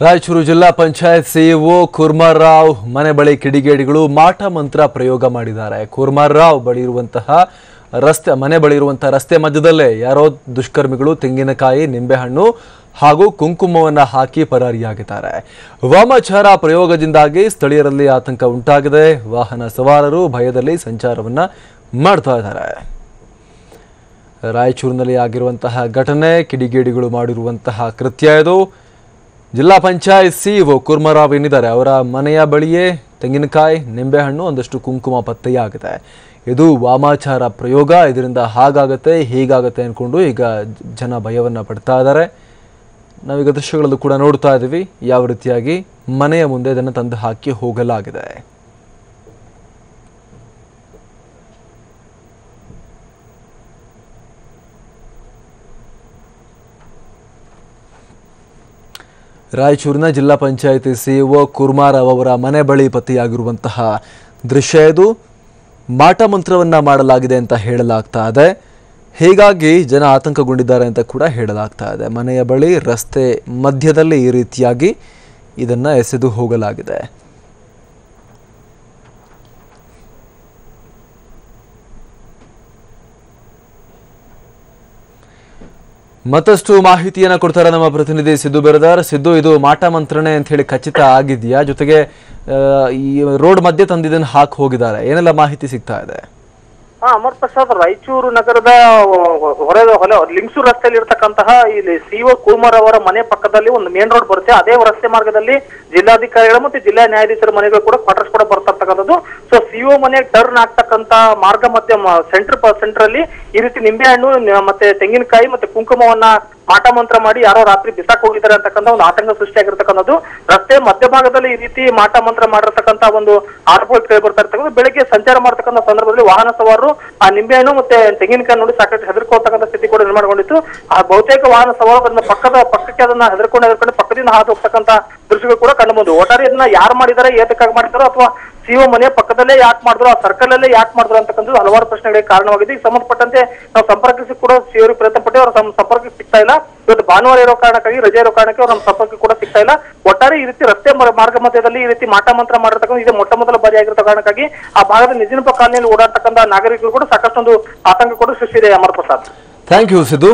ರಾಯಚೂರು ಜಿಲ್ಲಾ ಪಂಚಾಯತ್ ಸಿಇಒ ರಾವ್ ಮನೆ ಬಳಿ ಕಿಡಿಗೇಡಿಗಳು ಮಾಟ ಮಂತ್ರ ಪ್ರಯೋಗ ಮಾಡಿದ್ದಾರೆ. ರಾವ್ ಬಳಿ ಇರುವಂತಹ ರಸ್ತೆ, ಮನೆ ಬಳಿ ಇರುವಂತಹ ರಸ್ತೆ ಮಧ್ಯದಲ್ಲೇ ಯಾರೋ ದುಷ್ಕರ್ಮಿಗಳು ತೆಂಗಿನಕಾಯಿ, ನಿಂಬೆಹಣ್ಣು ಹಾಗೂ ಕುಂಕುಮವನ್ನು ಹಾಕಿ ಪರಾರಿಯಾಗಿದ್ದಾರೆ. ವಾಮಚಾರ ಪ್ರಯೋಗದಿಂದಾಗಿ ಸ್ಥಳೀಯರಲ್ಲಿ ಆತಂಕ ಉಂಟಾಗಿದೆ. ವಾಹನ ಸವಾರರು ಭಯದಲ್ಲಿ ಸಂಚಾರವನ್ನು ಮಾಡ್ತಾ ಇದ್ದಾರೆ. ರಾಯಚೂರಿನಲ್ಲಿ ಆಗಿರುವಂತಹ ಘಟನೆ, ಕಿಡಿಗೇಡಿಗಳು ಮಾಡಿರುವಂತಹ ಕೃತ್ಯ ಇದು. ಜಿಲ್ಲಾ ಪಂಚಾಯತ್ ಸಿಇಒ ಕುರ್ಮರಾವ್ ಏನಿದ್ದಾರೆ? ಅವರ ಮನೆಯ ಬಳಿಯೇ ತೆಂಗಿನಕಾಯಿ, ನಿಂಬೆಹಣ್ಣು, ಒಂದಷ್ಟು ಕುಂಕುಮ ಪತ್ತೆಯಾಗಿದೆ. ಇದು ವಾಮಾಚಾರ ಪ್ರಯೋಗ. ಇದರಿಂದ ಹಾಗಾಗತ್ತೆ, ಹೀಗಾಗತ್ತೆ ಅಂದ್ಕೊಂಡು ಈಗ ಜನ ಭಯವನ್ನು ಪಡ್ತಾ ಇದ್ದಾರೆ. ನಾವೀಗ ದೃಶ್ಯಗಳಲ್ಲೂ ಕೂಡ ನೋಡ್ತಾ ಇದ್ದೀವಿ. ಯಾವ ರೀತಿಯಾಗಿ ಮನೆಯ ಮುಂದೆ ಇದನ್ನು ತಂದು ಹಾಕಿ ಹೋಗಲಾಗಿದೆ. ರಾಯಚೂರಿನ ಜಿಲ್ಲಾ ಪಂಚಾಯಿತಿ ಸಿಇಒ ಕುರ್ಮಾರಾವ್ ಅವರ ಮನೆ ಬಳಿ ಪತ್ತೆಯಾಗಿರುವಂತಹ ದೃಶ್ಯ ಇದು. ಮಾಟ ಮಂತ್ರವನ್ನ ಮಾಡಲಾಗಿದೆ ಅಂತ ಹೇಳಲಾಗ್ತಾ ಇದೆ. ಹೀಗಾಗಿ ಜನ ಆತಂಕಗೊಂಡಿದ್ದಾರೆ ಅಂತ ಕೂಡ ಹೇಳಲಾಗ್ತಾ ಇದೆ. ಮನೆಯ ಬಳಿ ರಸ್ತೆ ಮಧ್ಯದಲ್ಲಿ ಈ ರೀತಿಯಾಗಿ ಇದನ್ನ ಎಸೆದು ಹೋಗಲಾಗಿದೆ. ಮತ್ತಷ್ಟು ಮಾಹಿತಿಯನ್ನು ಕೊಡ್ತಾರೆ ನಮ್ಮ ಪ್ರತಿನಿಧಿ ಸಿದ್ದು ಬೆರದಾರ್. ಸಿದ್ದು, ಇದು ಮಾಟ ಮಂತ್ರಣೆ ಅಂತ ಹೇಳಿ ಖಚಿತ ಆಗಿದೆಯಾ? ಜೊತೆಗೆ ಈ ರೋಡ್ ಮಧ್ಯೆ ತಂದಿದ್ದನ್ನು ಹಾಕಿ ಹೋಗಿದ್ದಾರೆ. ಏನೆಲ್ಲ ಮಾಹಿತಿ ಸಿಗ್ತಾ ಇದೆ? ಹಾ, ಅಮರ್ ಪ್ರಸಾದ್ ರಾಯಚೂರು ನಗರದ ಹೊರ, ಹೊಲ, ಲಿಂಗ್ಸೂರು ರಸ್ತೆಯಲ್ಲಿ ಇರತಕ್ಕಂತಹ ಇಲ್ಲಿ ಸಿಒ ಕುಮಾರ್ ಅವರ ಮನೆ ಪಕ್ಕದಲ್ಲಿ ಒಂದು ಮೇನ್ ರೋಡ್ ಬರುತ್ತೆ. ಅದೇ ರಸ್ತೆ ಮಾರ್ಗದಲ್ಲಿ ಜಿಲ್ಲಾಧಿಕಾರಿಗಳು ಮತ್ತು ಜಿಲ್ಲಾ ನ್ಯಾಯಾಧೀಶರ ಮನೆಗಳು ಕೂಡ ಕ್ವಾರ್ಟರ್ಸ್ ಕೂಡ ಬರ್ತಕ್ಕಂಥದ್ದು ಸೊ ಸಿಒ ಮನೆ ಟರ್ನ್ ಆಗ್ತಕ್ಕಂತ ಮಾರ್ಗ ಮಧ್ಯ ಸೆಂಟರ್ ಸೆಂಟರ್ ಅಲ್ಲಿ ಈ ರೀತಿ ನಿಂಬೆಹಣ್ಣು ಮತ್ತೆ ತೆಂಗಿನಕಾಯಿ ಮತ್ತೆ ಕುಂಕುಮವನ್ನ ಮಾಟ ಮಂತ್ರ ಮಾಡಿ ಯಾರೋ ರಾತ್ರಿ ಬಿಸಾಕ್ ಹೋಗಿದ್ದಾರೆ ಅಂತಕ್ಕಂಥ ಒಂದು ಆತಂಕ ಸೃಷ್ಟಿಯಾಗಿರ್ತಕ್ಕಂಥದ್ದು. ರಸ್ತೆ ಮಧ್ಯಭಾಗದಲ್ಲಿ ಈ ರೀತಿ ಮಾಟ ಮಂತ್ರ ಮಾಡಿರ್ತಕ್ಕಂಥ ಒಂದು ಆರೋಪಗಳು ಕೇಳಿ ಬರ್ತಾ ಇರ್ತಕ್ಕಂಥ ಬೆಳಿಗ್ಗೆ ಸಂಚಾರ ಮಾಡ್ತಕ್ಕಂಥ ಸಂದರ್ಭದಲ್ಲಿ ವಾಹನ ಸವಾರರು ಆ ನಿಂಬೆಹಣ್ಣು ಮತ್ತೆ ತೆಂಗಿನಕಾಯಿ ನೋಡಿ ಸಾಕಷ್ಟು ಹೆದರ್ಕೋತಕ್ಕಂಥ ಸ್ಥಿತಿ ಕೂಡ ನಿರ್ಮಾಣಗೊಂಡಿತ್ತು ಆ ಬಹುತೇಕ ವಾಹನ ಸವಾರ ಅದನ್ನ ಪಕ್ಕದ, ಪಕ್ಕಕ್ಕೆ ಅದನ್ನ ಹೆದರ್ಕೊಂಡು ಹೆದರ್ಕೊಂಡು ಪಕ್ಕದಿಂದ ಹಾದು ಹೋಗ್ತಕ್ಕಂಥ ದೃಶ್ಯಗಳು ಕೂಡ ಕಂಡು ಬಂದು ಒಟ್ಟಾರೆ ಇದನ್ನ ಯಾರು ಮಾಡಿದಾರೆ, ಏತಕ್ಕಾಗಿ ಮಾಡಿದಾರೋ ಅಥವಾ ಸಿಒ ಮನೆ ಪಕ್ಕದಲ್ಲೇ ಯಾಕೆ ಮಾಡಿದ್ರು, ಆ ಸರ್ಕಲ್ ಅಲ್ಲೇ ಯಾಕೆ ಮಾಡಿದ್ರು ಅಂತಕ್ಕಂಥದ್ದು ಹಲವಾರು ಪ್ರಶ್ನೆಗಳಿಗೆ ಕಾರಣವಾಗಿದೆ. ಈ ಸಂಬಂಧಪಟ್ಟಂತೆ ನಾವು ಸಂಪರ್ಕಿಸಿ ಕೂಡ ಸಿಒ ಪ್ರಯತ್ನ ಪಟ್ಟು ಅವ್ರ ಸಂಪರ್ಕ ಸಿಗ್ತಾ ಇಲ್ಲ. ಇವತ್ತು ಭಾನುವಾರ ಇರೋ ಕಾರಣಕ್ಕಾಗಿ, ರಜೆ ಇರೋ ಕಾರಣಕ್ಕೆ ಅವ್ರ ನಮ್ಮ ಸಂಪರ್ಕ ಕೂಡ ಸಿಗ್ತಾ ಇಲ್ಲ. ಒಟ್ಟಾರೆ ಈ ರೀತಿ ರಸ್ತೆ ಮಾರ್ಗ ಮಧ್ಯದಲ್ಲಿ ಈ ರೀತಿ ಮಾಟ ಮಂತ್ರ ಮಾಡಿರ್ತಕ್ಕಂಥ ಇದು ಮೊಟ್ಟ ಮೊದಲ ಬಾರಿ ಆಗಿರೋ ಕಾರಣಕ್ಕಾಗಿ ಆ ಭಾಗದ ನಿಜನಪ ಕಾಲನಿಯಲ್ಲಿ ಓಡಾಡ್ತಕ್ಕಂಥ ನಾಗರಿಕರು ಕೂಡ ಸಾಕಷ್ಟೊಂದು ಆತಂಕ ಕೂಡ ಸೃಷ್ಟಿಸಿದೆ ಅಮರ್ ಪ್ರಸಾದ್ ಥ್ಯಾಂಕ್ ಯು ಸಿದ್ದು